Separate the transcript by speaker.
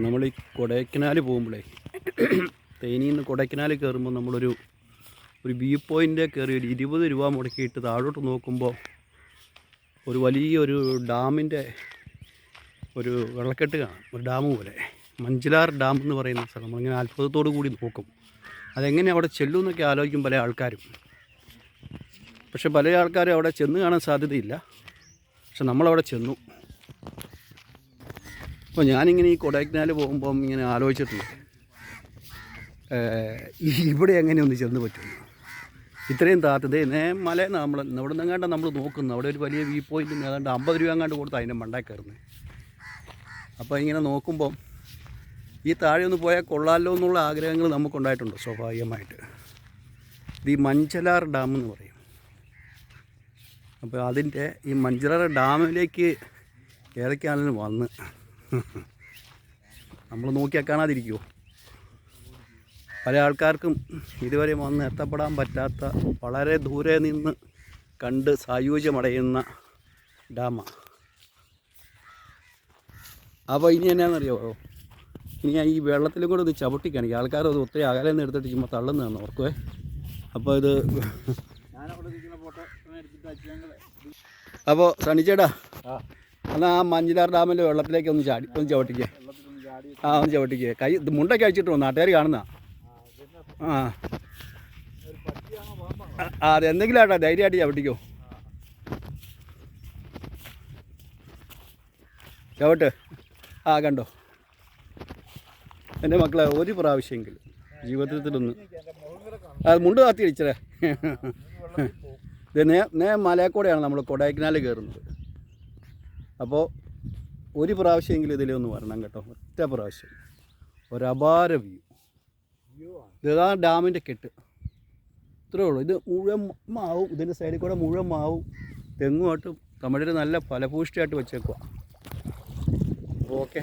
Speaker 1: നമ്മൾ ഈ കൊടൈക്കനാൽ പോകുമ്പോഴേ തേനിയിൽ നിന്ന് കൊടൈക്കനാൽ കയറുമ്പോൾ നമ്മളൊരു ഒരു വ്യൂ പോയിന്റ് കയറി ഒരു ഇരുപത് രൂപ മുടക്കിയിട്ട് താഴോട്ട് നോക്കുമ്പോൾ ഒരു വലിയൊരു ഡാമിന്റെ ഒരു വെള്ളക്കെട്ട് കാണാം. ഒരു ഡാം പോലെ. മഞ്ചിലാർ ഡാം എന്ന് പറയുന്ന സ്ഥലം. നമ്മളിങ്ങനെ അത്ഭുതത്തോടു കൂടി നോക്കും. അതെങ്ങനെ അവിടെ ചെല്ലും എന്നൊക്കെ ആലോചിക്കും പല ആൾക്കാരും. പക്ഷെ പല ആൾക്കാരും അവിടെ ചെന്ന് കാണാൻ സാധ്യതയില്ല. പക്ഷെ നമ്മളവിടെ ചെന്നു. അപ്പോൾ ഞാനിങ്ങനെ ഈ കൊടൈക്കനാൽ പോകുമ്പം ഇങ്ങനെ ആലോചിച്ചിട്ടുണ്ട്. ഇവിടെ എങ്ങനെ ഒന്ന് ചെന്ന് പറ്റും? ഇത്രയും താത്തതേ നേ മല നമ്മൾ ഇവിടെ നിന്നെങ്ങാണ്ട് നമ്മൾ നോക്കുന്നു. അവിടെ ഒരു വലിയ വ്യൂ പോയിന്റ് ഏതാണ്ട് അമ്പത് രൂപ എങ്ങാണ്ട് കൊടുത്ത് അതിന്റെ മണ്ടായി കയറുന്നത് അപ്പോൾ ഇങ്ങനെ നോക്കുമ്പം ഈ താഴെ ഒന്ന് പോയാൽ കൊള്ളാമല്ലോ എന്നുള്ള ആഗ്രഹങ്ങൾ നമുക്കുണ്ടായിട്ടുണ്ട് സ്വാഭാവികമായിട്ട്. ഇത് ഈ മഞ്ചലാർ ഡാം എന്ന് പറയും. അപ്പോൾ അതിന്റെ ഈ മഞ്ചലാർ ഡാമിലേക്ക് ഏതൊക്കെയാണെങ്കിലും വന്ന് നമ്മൾ നോക്കിയാൽ കാണാതിരിക്കുമോ പല ആൾക്കാർക്കും ഇതുവരെ വന്ന് എത്തപ്പെടാൻ പറ്റാത്ത വളരെ ദൂരെ നിന്ന് കണ്ട് സായുജ്യമടയുന്ന ഡാമാണ് അപ്പോൾ ഇനി എന്നാണെന്നറിയാമോ ഇനി ഞാൻ ഈ വെള്ളത്തിലും കൂടെ ഒന്ന് ചവിട്ടിക്കാണ് കാണിക്കും ആൾക്കാർ അത് ഒത്തിരി അകലെ നിന്ന് എടുത്തിട്ട് ചുമ്മാ തള്ളുന്നതാണ് ഓർക്കുവേ? അപ്പോൾ ഇത് അപ്പോൾ സണിച്ചേട്ടാ എന്നാൽ ആ മഞ്ഞിലാർ ഡാമിന്റെ വെള്ളത്തിലേക്ക് ഒന്ന് ചാടി ഒന്ന് ചവിട്ടിക്കേ. ആ ഒന്ന് ചവിട്ടിക്കേ. കൈ മുണ്ടൊക്കെ അഴിച്ചിട്ട് നാട്ടുകാർ കാണുന്ന? ആ. അത് എന്തെങ്കിലും ആട്ടോ ധൈര്യമായിട്ട് ചവിട്ടിക്കോ. ചവിട്ട്. ആ കണ്ടോ? എന്റെ മക്കളെ ഒരു പ്രാവശ്യമെങ്കിലും ജീവിതത്തിലൊന്ന് അത് മുണ്ട് കാത്തി അടിച്ചേ നേ നേ മലയക്കൂടെയാണ് നമ്മൾ കൊടൈക്കനാൽ കയറുന്നത്. അപ്പോൾ ഒരു പ്രാവശ്യമെങ്കിലും ഇതിലൊന്ന് വരണം കേട്ടോ. ഒറ്റ പ്രാവശ്യം. ഒരപാര വ്യൂ ഇതാ ഡാമിന്റെ കെട്ട്. ഇത്രേ ഉള്ളൂ. ഇത് മുഴുവൻ മാവും. ഇതിന്റെ സൈഡിൽ കൂടെ മുഴുവൻ മാവും. തെങ്ങുമായിട്ട് തമിഴിൽ നല്ല ഫലഭൂഷ്ടിയായിട്ട് വെച്ചേക്കുക ഓക്കെ